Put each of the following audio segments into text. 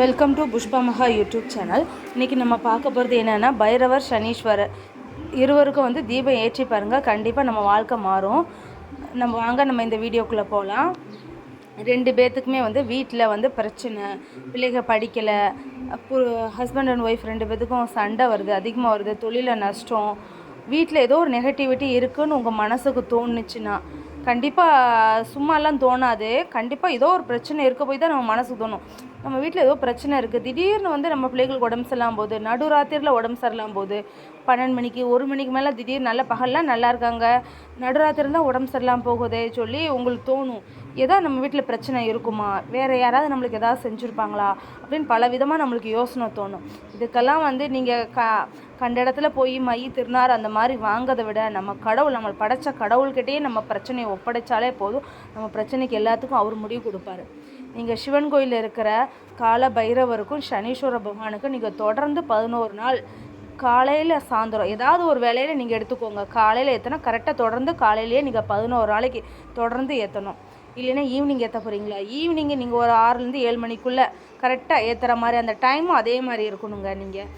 Welcome to Pushpa மகா YouTube channel இன்றைக்கி நம்ம பார்க்க போகிறது என்னென்னா பைரவர் சனீஸ்வரர் இருவருக்கும் வந்து தீபம் ஏற்றி பாருங்கள் கண்டிப்பாக நம்ம வாழ்க்கை மாறும். நம்ம வாங்க நம்ம இந்த வீடியோக்குள்ளே போகலாம் ரெண்டு பேர்த்துக்குமே வந்து வீட்டில் வந்து பிரச்சனை பிள்ளைகள் படிக்கலை ஹஸ்பண்ட் அண்ட் ஒய்ஃப் ரெண்டு பேர்த்துக்கும் சண்டை வருது அதிகமாக வருது தொழிலில் நஷ்டம். வீட்டில் ஏதோ ஒரு நெகட்டிவிட்டி இருக்குதுன்னு உங்கள் மனசுக்கு தோணுச்சுன்னா கண்டிப்பாக சும்மாலாம் தோணாது. கண்டிப்பாக ஏதோ ஒரு பிரச்சனை இருக்க போய் தான் நம்ம மனசுக்கு தோணும். நம்ம வீட்டில் ஏதோ பிரச்சனை இருக்குது திடீர்னு வந்து நம்ம பிள்ளைகளுக்கு உடம்பு சரியில்லாம போகுது. நடுராத்திரியில் உடம்பு சரியில்லாம போகுது. பன்னெண்டு மணிக்கு ஒரு மணிக்கு மேலே திடீர்னு நல்ல பகல்லாம் நல்லா இருக்காங்க. நடுராத்திரியில் தான் உடம்பு சரியில்லாமல் போகுதே சொல்லி உங்களுக்கு தோணும். ஏதாவது நம்ம வீட்டில் பிரச்சனை இருக்குமா? வேறு யாராவது நம்மளுக்கு எதாவது செஞ்சுருப்பாங்களா? அப்படின்னு பல விதமாக நம்மளுக்கு யோசனை தோணும். இதுக்கெல்லாம் வந்து நீங்கள் க கண்ட இடத்துல போய் மை திருநார் அந்த மாதிரி வாங்கதை விட நம்ம கடவுள் நம்ம படைச்ச கடவுள்கிட்டயே நம்ம பிரச்சனையை ஒப்படைச்சாலே போதும். நம்ம பிரச்சனைக்கு எல்லாத்துக்கும் அவர் முடிவு கொடுப்பாரு. நீங்கள் சிவன் கோயிலில் இருக்கிற கால பைரவருக்கும் சனீஸ்வர பகவானுக்கும் நீங்கள் தொடர்ந்து பதினோரு நாள் காலையில் சாயந்தரம் ஏதாவது ஒரு வேலையில் நீங்கள் எடுத்துக்கோங்க. காலையில் ஏற்றணும் கரெக்டாக தொடர்ந்து காலையிலேயே நீங்கள் பதினோரு நாளைக்கு தொடர்ந்து ஏற்றணும் இல்லைன்னா ஈவினிங் ஏற்ற போகிறீங்களா ஈவினிங்கு நீங்கள் ஒரு ஆறுலேருந்து ஏழு மணிக்குள்ளே கரெக்டாக ஏற்றுற மாதிரி அந்த டைமும் அதே மாதிரி இருக்கணுங்க நீங்கள்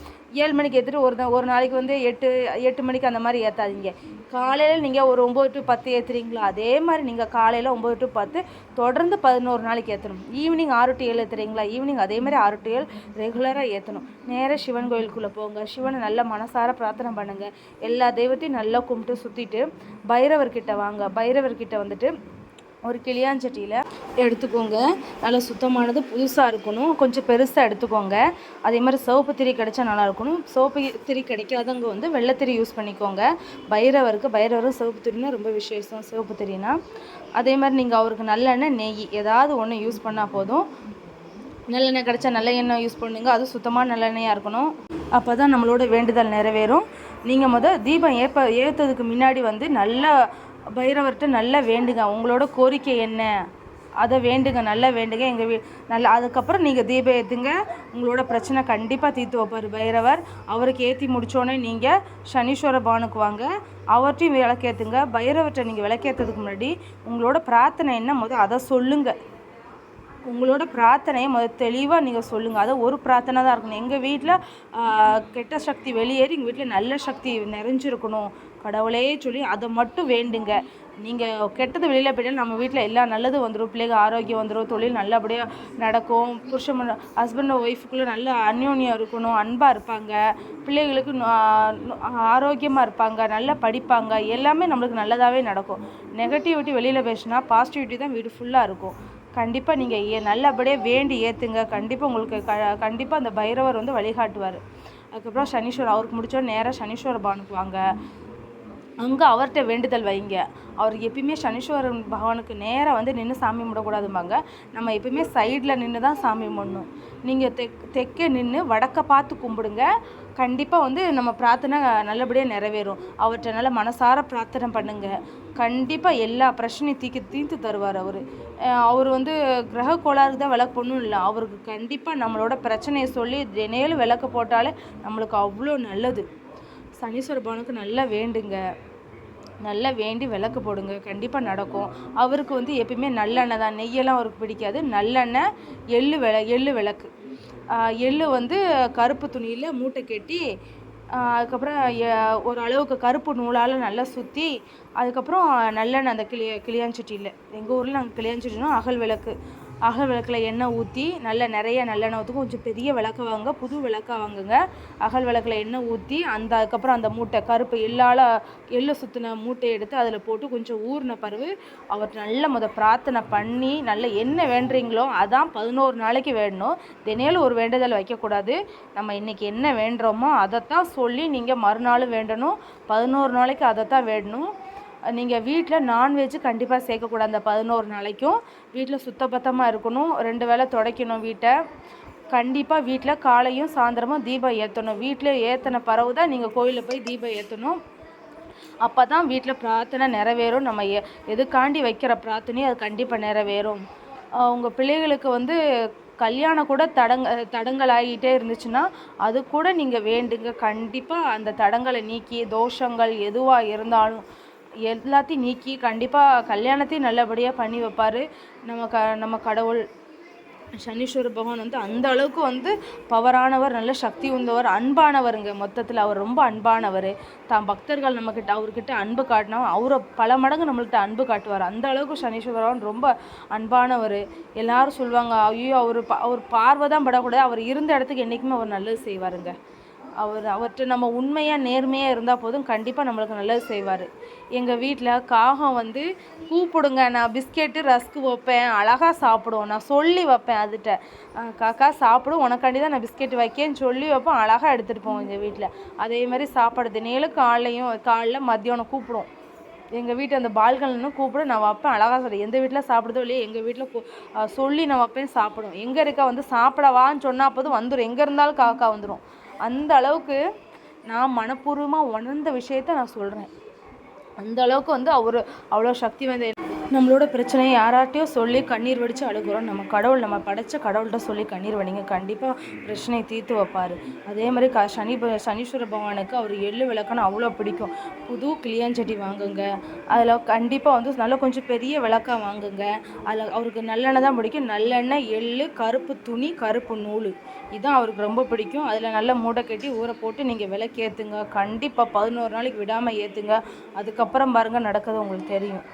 ஏழு மணிக்கு ஏற்றுட்டு ஒரு ஒரு நாளைக்கு வந்து எட்டு எட்டு மணிக்கு அந்த மாதிரி ஏற்றாதீங்க காலையில் நீங்கள் ஒரு ஒம்பது டு பத்து ஏற்றுறீங்களா அதே மாதிரி நீங்கள் காலையில் ஒம்பது டு பத்து தொடர்ந்து பதினோரு நாளைக்கு ஏற்றணும் ஈவினிங் ஆறு டு ஏழு ஏற்றுறீங்களா ஈவினிங் அதே மாதிரி ஆறு டு ஏழு ரெகுலராக ஏற்றணும் நேராக சிவன் கோயிலுக்குள்ளே போங்க. சிவனை நல்ல மனசார பிரார்த்தனை பண்ணுங்கள் எல்லா தெய்வத்தையும் நல்லா கும்பிட்டு சுற்றிட்டு பைரவர்கிட்ட வாங்க. பைரவர்கிட்ட வந்துட்டு ஒரு கிளியாஞ்சட்டியில் எடுத்துக்கோங்க. நல்லா சுத்தமானது புதுசாக இருக்கணும். கொஞ்சம் பெருசாக எடுத்துக்கோங்க. அதே மாதிரி சிவப்பு திரி கிடைச்சா நல்லா இருக்கணும். சிவப்பு திரி கிடைக்காதவங்க வந்து வெள்ளைத்திரி யூஸ் பண்ணிக்கோங்க. பைரவருக்கு பைரவரும் சிவப்பு திரினா ரொம்ப விசேஷம் சிவப்பு திரினா. அதே மாதிரி நீங்கள் அவருக்கு நல்லெண்ணெய் நெய் ஏதாவது ஒன்று யூஸ் பண்ணால் போதும். நல்லெண்ணெய் கிடைச்சா நல்ல எண்ணெய் யூஸ் பண்ணுங்க. அது சுத்தமாக நல்லெண்ணெயாக இருக்கணும். அப்போ தான் நம்மளோட வேண்டுதல் நிறைவேறும். நீங்கள் முத தீபம் ஏற்ப ஏற்றுறதுக்கு முன்னாடி வந்து நல்லா பைரவர்கிட்ட நல்லா வேண்டுங்க. உங்களோட கோரிக்கை என்ன? அதை வேண்டுங்க. நல்லா வேண்டுங்க. எங்கள் வீ நல்லா அதுக்கப்புறம் நீங்கள் தீபம் ஏற்றுங்க உங்களோட பிரச்சனை கண்டிப்பாக தீர்த்து வைப்பார் பைரவர். அவருக்கு ஏற்றி முடித்தோடனே நீங்கள் சனீஸ்வர பானுக்கு வாங்க. அவர்கிட்டையும் விளக்கேற்றுங்க பைரவர்கிட்ட நீங்கள் விளக்கேற்றதுக்கு முன்னாடி உங்களோட பிரார்த்தனை என்ன? முதல் அதை சொல்லுங்கள் உங்களோட பிரார்த்தனையை முதல் தெளிவாக நீங்கள் சொல்லுங்கள் அது ஒரு பிரார்த்தனை தான் இருக்கணும். எங்கள் வீட்டில் கெட்ட சக்தி வெளியேறி எங்கள் வீட்டில் நல்ல சக்தி நிறைஞ்சிருக்கணும். கடவுளே சொல்லி அதை மட்டும் வேண்டுங்க. நீங்கள் கெட்டது வெளியில் போயிட்டால் நம்ம வீட்டில் எல்லா நல்லதும் வந்துடும் பிள்ளைங்க ஆரோக்கியம் வந்துடும் தொழில் நல்லபடியாக நடக்கும். புருஷன் ஹஸ்பண்ட் ஒய்ஃபுக்குள்ளே நல்ல அந்யோன்யம் இருக்கணும். அன்பாக இருப்பாங்க. பிள்ளைகளுக்கு ஆரோக்கியமாக இருப்பாங்க. நல்லா படிப்பாங்க. எல்லாமே நம்மளுக்கு நல்லதாகவே நடக்கும். நெகட்டிவிட்டி வெளியில் பேசினா பாசிட்டிவிட்டி தான் வீடு ஃபுல்லாக இருக்கும். கண்டிப்பாக நீங்கள் ஏ நல்லபடியாக வேண்டி ஏற்றுங்க கண்டிப்பாக உங்களுக்கு க கண்டிப்பாக அந்த பைரவர் வந்து வழிகாட்டுவார். அதுக்கப்புறம் சனீஸ்வரர் அவருக்கு முடிச்சோட நேராக சனீஸ்வர பவனுக்கு வாங்க. அங்கே அவர்கிட்ட வேண்டுதல் வைங்க. அவர் எப்பயுமே சனீஸ்வரன் பகவானுக்கு நேராக வந்து நின்று சாமி கும்பிடக்கூடாதும்பாங்க. நம்ம எப்பயுமே சைடில் நின்று தான் சாமி கும்பிடணும். நீங்கள் தெக் தெற்கே நின்று வடக்க பார்த்து கும்பிடுங்க. கண்டிப்பாக வந்து நம்ம பிரார்த்தனை நல்லபடியாக நிறைவேறும். அவர்கிட்ட நல்ல மனசார பிரார்த்தனை பண்ணுங்க. கண்டிப்பாக எல்லா பிரச்சனையும் தீக்கி தீர்த்து தருவார் அவர். அவர் வந்து கிரக கோளாறுக்கு தான் விளக்கு பொண்ணும் இல்லை. அவருக்கு கண்டிப்பாக நம்மளோட பிரச்சனையை சொல்லி தினையிலும் விளக்கு போட்டாலே நம்மளுக்கு அவ்வளோ நல்லது. சனீஸ்வர பவனுக்கு நல்லா வேண்டுங்க. நல்லா வேண்டி விளக்கு போடுங்க. கண்டிப்பாக நடக்கும். அவருக்கு வந்து எப்பயுமே நல்லெண்ணெய் தான். நெய்யெல்லாம் அவருக்கு பிடிக்காது. நல்லெண்ணெய் எள்ளு விள எள்ளு விளக்கு. ஆஹ் எள்ளு வந்து கருப்பு துணியில் மூட்டை கட்டி அதுக்கப்புறம் ஒரு அளவுக்கு கருப்பு நூலால் நல்லா சுற்றி அதுக்கப்புறம் நல்லெண்ணெய் அந்த கிளிய கிளியாஞ்சட்டியில் எங்கள் ஊரில் நாங்கள் கிளியாஞ்சட்டினா அகல் விளக்கு. அகல் விளக்கில் எண்ணெய் ஊற்றி நல்ல நிறைய நல்லெண்ணெய் ஊற்றி கொஞ்சம் பெரிய விளக்க வாங்க புது விளக்கை வாங்குங்க. அகல் விளக்கில் எண்ணெய் ஊற்றி அந்த அதுக்கப்புறம் அந்த மூட்டை கருப்பு எள்ளால் எள்ளு சுற்றின மூட்டையை எடுத்து அதில் போட்டு கொஞ்சம் ஊறின பருவு அவர் நல்ல முத பிரார்த்தனை பண்ணி நல்ல என்ன வேண்டுறீங்களோ அதான் பதினோரு நாளைக்கு வேண்டணும். தினையிலும் ஒரு வேண்டுதல் வைக்கக்கூடாது. நம்ம இன்றைக்கி என்ன வேண்டுறோமோ அதைத்தான் சொல்லி நீங்கள் மறுநாள் வேண்டணும். பதினோரு நாளைக்கு அதைத்தான் வேண்டணும். நீங்கள் வீட்டில் நான்வெஜ்ஜு கண்டிப்பாக சேர்க்கக்கூடாது. அந்த பதினோரு நாளைக்கும் வீட்டில் சுத்தபத்தமாக இருக்கணும். ரெண்டு வேளை துடைக்கணும் வீட்டை. கண்டிப்பாக வீட்டில் காலையும் சாயந்தரமும் தீபம் ஏற்றணும் வீட்டில் ஏற்றின பிறகு தான் நீங்கள் கோயிலில் போய் தீபம் ஏற்றணும் அப்போ தான் வீட்டில் பிரார்த்தனை நிறைவேறும். நம்ம எ எதுக்காண்டி வைக்கிற பிரார்த்தனையும் அது கண்டிப்பாக நிறைவேறும். உங்கள் பிள்ளைகளுக்கு வந்து கல்யாணம் கூட தடங்க தடங்கலாகிட்டே இருந்துச்சுன்னா அது கூட நீங்கள் வேண்டுங்க. கண்டிப்பாக அந்த தடங்களை நீக்கி தோஷங்கள் எதுவாக இருந்தாலும் எல்லாத்தையும் நீக்கி கண்டிப்பாக கல்யாணத்தையும் நல்லபடியாக பண்ணி வைப்பார். நம்ம க நம்ம கடவுள். சனீஸ்வர பகவான் வந்து அந்த அளவுக்கு வந்து பவரானவர் நல்ல சக்தி உந்தவர் அன்பானவருங்க. மொத்தத்தில் அவர் ரொம்ப அன்பானவர். தான் பக்தர்கள் நம்மக்கிட்ட அவர்கிட்ட அன்பு காட்டினா அவரை பல மடங்கு நம்மள்கிட்ட அன்பு காட்டுவார். அந்த அளவுக்கு சனீஸ்வர பகவான் ரொம்ப அன்பானவர். எல்லாரும் சொல்லுவாங்க ஐயோ அவர் பா அவர் பார்வை தான் படக்கூடாது. அவர் இருந்த இடத்துக்கு என்றைக்குமே அவர் நல்லது செய்வாருங்க. அவர் அவர்கிட்ட நம்ம உண்மையாக நேர்மையாக இருந்தால் போதும். கண்டிப்பாக நம்மளுக்கு நல்லது செய்வார். எங்கள் வீட்டில் காகம் வந்து கூப்பிடுங்க நான் பிஸ்கெட்டு ரஸ்க்கு வைப்பேன் அழகாக சாப்பிடும் நான் சொல்லி வைப்பேன் அதுகிட்ட. காக்கா சாப்பிடும் உனக்காண்டி தான் நான் பிஸ்கெட் வைக்கேன்னு சொல்லி வைப்பேன் அழகாக எடுத்துகிட்டு போவோம் எங்கள் வீட்டில் அதே மாதிரி சாப்பாடு தினையிலும் காலையும் காலைல மத்தியானம் கூப்பிடுவோம் எங்கள் வீட்டு அந்த பால்கனின்னு கூப்பிட நான் வைப்பேன். அழகாக சொல்லி எந்த வீட்டில் சாப்பிடுதோ இல்லையோ எங்கள் வீட்டில் சொல்லி நான் வைப்பேன் சாப்பிடும் எங்கே இருக்கா வந்து சாப்பிடவான்னு சொன்னால் போதும் வந்துடும் எங்கே இருந்தாலும் காக்கா வந்துடும் அந்த அளவுக்கு நான் மனப்பூர்வமாக உணர்ந்த விஷயத்த நான் சொல்கிறேன் அந்த அளவுக்கு வந்து அவர் அவ்வளோ சக்தி வாய்ந்த நம்மளோட பிரச்சனையை யாராட்டையும் சொல்லி கண்ணீர் வடித்து அழுகுறோம். நம்ம கடவுள் நம்ம படைச்ச கடவுள்கிட்ட சொல்லி கண்ணீர் வடிங்க. கண்டிப்பாக பிரச்சனையை தீர்த்து வைப்பார். அதே மாதிரி க சனி சனீஸ்வர பகவானுக்கு அவர் எள்ளு விளக்குன்னு அவ்வளோ பிடிக்கும். புது கிளியாஞ்செடி வாங்குங்க. அதில் கண்டிப்பாக வந்து நல்லா கொஞ்சம் பெரிய விளக்கா வாங்குங்க. அதில் அவருக்கு நல்லெண்ணெய் தான் பிடிக்கும். நல்லெண்ணெய் எள்ளு கருப்பு துணி கருப்பு நூல். இதுதான் அவருக்கு ரொம்ப பிடிக்கும். அதில் நல்ல மூட்டை கட்டி ஊற போட்டு நீங்கள் விளக்கு ஏற்றுங்க கண்டிப்பாக பதினோரு நாளைக்கு விடாமல் ஏற்றுங்க அதுக்கப்புறம் பாருங்கள் நடக்கிறது உங்களுக்கு தெரியும்.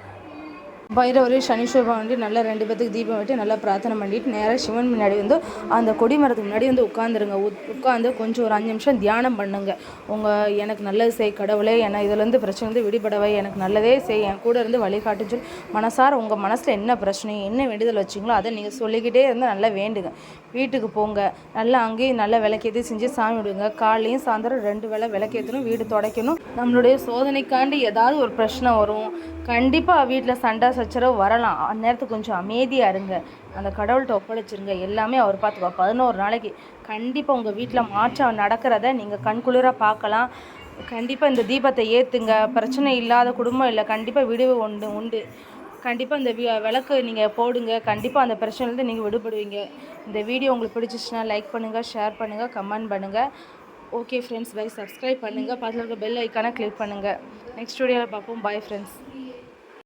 பைரவர் சனீஸ்வர வந்து நல்லா ரெண்டு பேத்துக்கு தீபம் விட்டு நல்லா பிரார்த்தனை பண்ணிட்டு நேராக சிவன் முன்னாடி வந்து அந்த கொடி மரத்துக்கு முன்னாடி வந்து உட்காந்துருங்க உட்காந்து கொஞ்சம் ஒரு அஞ்சு நிமிஷம் தியானம் பண்ணுங்க. உங்கள் எனக்கு நல்லது செய் கடவுளே என இதுலேருந்து பிரச்சனை வந்து விடுபடவை எனக்கு நல்லதே செய் என் கூட இருந்து வழிகாட்டுன்னு சொல்லி மனசார உங்கள் மனசில் என்ன பிரச்சனை என்ன வேண்டுதல் வச்சிங்களோ அதை நீங்கள் சொல்லிக்கிட்டே இருந்தால் நல்லா வேண்டுங்க. வீட்டுக்கு போங்க. நல்லா அங்கேயும் நல்லா விளக்கேற்றி செஞ்சு சாமி விடுங்க காலையும் சாயந்தரம் ரெண்டு வேளை விளக்கேற்றணும் வீடு துடைக்கணும். நம்மளுடைய சோதனைக்காண்டி ஏதாவது ஒரு பிரச்சனை வரும். கண்டிப்பாக வீட்டில் சண்டை சச்சரவு வரலாம். அந்நேரத்துக்கு கொஞ்சம் அமைதியாக இருங்க. அந்த கடவுள்கிட்ட ஒப்படைச்சிருங்க. எல்லாமே அவர் பார்த்துக்குவா பதினோரு நாளைக்கு கண்டிப்பாக உங்கள் வீட்டில் மாற்றம் நடக்கிறத நீங்கள் கண்குளிராக பார்க்கலாம் கண்டிப்பாக இந்த தீபத்தை ஏற்றுங்க பிரச்சனை இல்லாத குடும்பம் இல்லை. கண்டிப்பாக விடுவு உண்டு உண்டு. கண்டிப்பாக இந்த வி- விளக்கு நீங்கள் போடுங்க. கண்டிப்பாக அந்த பிரச்சனைலேருந்து நீங்கள் விடுபடுவீங்க. இந்த வீடியோ உங்களுக்கு பிடிச்சிச்சுன்னா லைக் பண்ணுங்கள் ஷேர் பண்ணுங்கள் கமெண்ட் பண்ணுங்கள் ஓகே ஃப்ரெண்ட்ஸ் பை சப்ஸ்கிரைப் பண்ணுங்கள் பக்கத்தில் இருக்க பெல் ஐக்கானை கிளிக் பண்ணுங்கள் நெக்ஸ்ட் வீடியோவில் பார்ப்போம். Bye friends